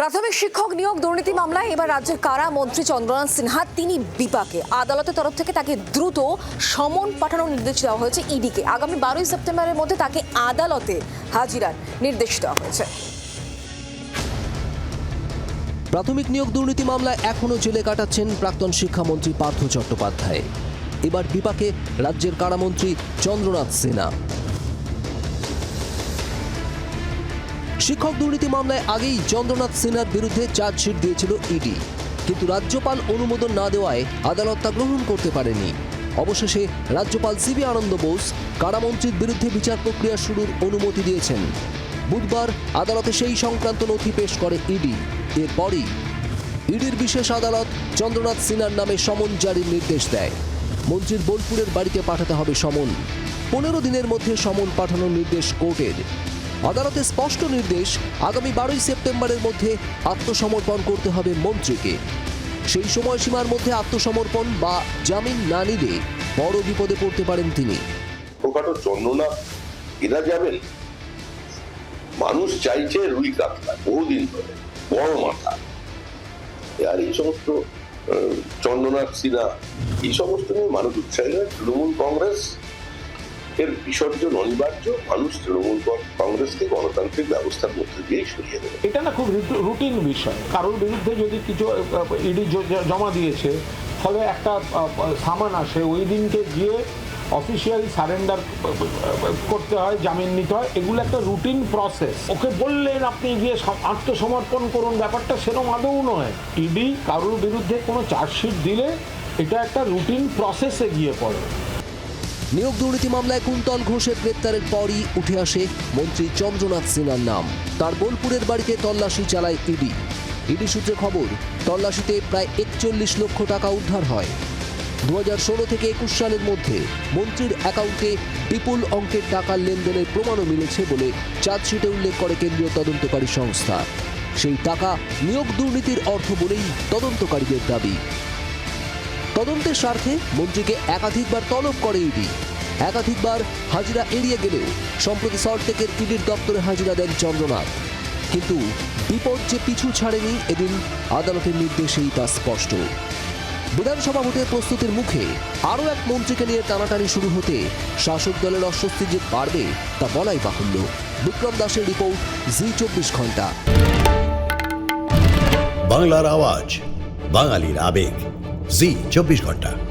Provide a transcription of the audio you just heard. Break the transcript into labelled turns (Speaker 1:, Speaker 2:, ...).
Speaker 1: প্রাথমিক শিক্ষক নিয়োগ দুর্নীতি মামলায় এবার রাজ্যের কারা মন্ত্রী চন্দ্রনাথ সিনহা, তিনি বিপাকে। আদালতের তরফ থেকে তাকে দ্রুত সমন পাঠানোর নির্দেশ দেওয়া হয়েছে ইডিকে। আগামী বারোই সেপ্টেম্বরের মধ্যে তাকে আদালতে হাজিরার নির্দেশ দেওয়া হয়েছে।
Speaker 2: প্রাথমিক নিয়োগ দুর্নীতি মামলায় এখনও জেলে কাটাচ্ছেন প্রাক্তন শিক্ষামন্ত্রী পার্থ চট্টোপাধ্যায়। এবার বিপাকে রাজ্যের কারামন্ত্রী চন্দ্রনাথ সিনহা। শিক্ষক দুর্নীতি মামলায় আগেই চন্দ্রনাথ সিনহার বিরুদ্ধে চার্জশিট দিয়েছিল ইডি। কিন্তু রাজ্যপাল অনুমোদন না দেওয়ায় আদালত তা গ্রহণ করতে পারেনি। অবশেষে রাজ্যপাল সিবি আনন্দ বোস কারামন্ত্রীর বিরুদ্ধে বিচার প্রক্রিয়া শুরুর অনুমতি দিয়েছেন। বুধবার আদালতে সেই সংক্রান্ত নথি পেশ করে ইডি। এরপরই ইডির বিশেষ আদালত চন্দ্রনাথ সিনহার নামে সমন জারির নির্দেশ দেয়। মন্ত্রীর বোলপুরের বাড়িতে পাঠাতে হবে সমন। পনেরো দিনের মধ্যে সমন পাঠানোর নির্দেশ কোর্টের। আদালতে স্পষ্ট নির্দেশ, আগামী বারোই সেপ্টেম্বরের মধ্যে আত্মসমর্পণ করতে হবে মন্ত্রীকে। সেই সময়সীমার মধ্যে আত্মসমর্পণ বা জামিন না নিলে বড় বিপদে পড়তে পারেন তিনি।
Speaker 3: ছোটখাটো চন্দ্রনাথ, এরা যাবেন? মানুষ চাইছে রুই কাতলা, বহুদিন ধরে, বড় মাথা। আর এই সমস্ত চন্দ্রনাথ, সিনহা, এই সমস্ত নিয়ে মানুষ উৎসাহী তৃণমূল কংগ্রেস এর বিসর্জন অনিবার্য। মানুষ তৃণমূল কংগ্রেসকে গণতান্ত্রিক ব্যবস্থার মধ্যে দিয়ে সরিয়ে দেবে।
Speaker 4: এটা না খুব রুটিন বিষয়। কারোর বিরুদ্ধে যদি কিছু ইডি জমা দিয়েছে, ফলে একটা সামান আসে, ওই দিনকে গিয়ে অফিসিয়ালি সারেন্ডার করতে হয়, জামিন নিতে হয়, এগুলো একটা রুটিন প্রসেস ওকে বললেন আপনি গিয়ে সম- আত্মসমর্পণ করুন, ব্যাপারটা সেরকম আদৌ নয়। ইডি কারোর বিরুদ্ধে কোনো চার্জশিট দিলে এটা একটা রুটিন প্রসেসে গিয়ে পড়ে।
Speaker 2: নিয়োগ দুর্নীতি মামলায় কুন্তল ঘোষের গ্রেপ্তারের পরই উঠে আসে মন্ত্রী চন্দ্রনাথ সিনহার নাম। তার বোলপুরের বাড়িতে তল্লাশি চালায় ইডি। ইডি সূত্রে খবর, তল্লাশিতে প্রায় একচল্লিশ লক্ষ টাকা উদ্ধার হয়। দু থেকে একুশ সালের মধ্যে মন্ত্রীর অ্যাকাউন্টে বিপুল অঙ্কের টাকার লেনদেনের প্রমাণও মিলেছে বলে চার্জশিটে উল্লেখ করে কেন্দ্রীয় তদন্তকারী সংস্থা। সেই টাকা নিয়োগ দুর্নীতির অর্থ বলেই তদন্তকারীদের দাবি। তদন্তের স্বার্থে মন্ত্রীকে একাধিকবার তলব করে ইডি। একাধিকবার হাজিরা এড়িয়ে গেলেও সম্প্রতি সল্টটেকের ইডির দপ্তরে হাজিরা দেন চন্দ্রনাথ। কিন্তু বিপদ যে পিছু ছাড়েনি এদিন আদালতের নির্দেশেই তা স্পষ্ট। বিধানসভা ভোটের প্রস্তুতির মুখে আরও এক মন্ত্রীকে নিয়ে টানাটানি শুরু হতে শাসক দলের অস্বস্তি যে বাড়বে তা বলাই বাহুল্য। বিক্রম দাসের রিপোর্ট, জি চব্বিশ ঘণ্টা।
Speaker 5: বাংলার আওয়াজ, বাঙালির আবেগ। জি চব্বিশ ঘণ্টা।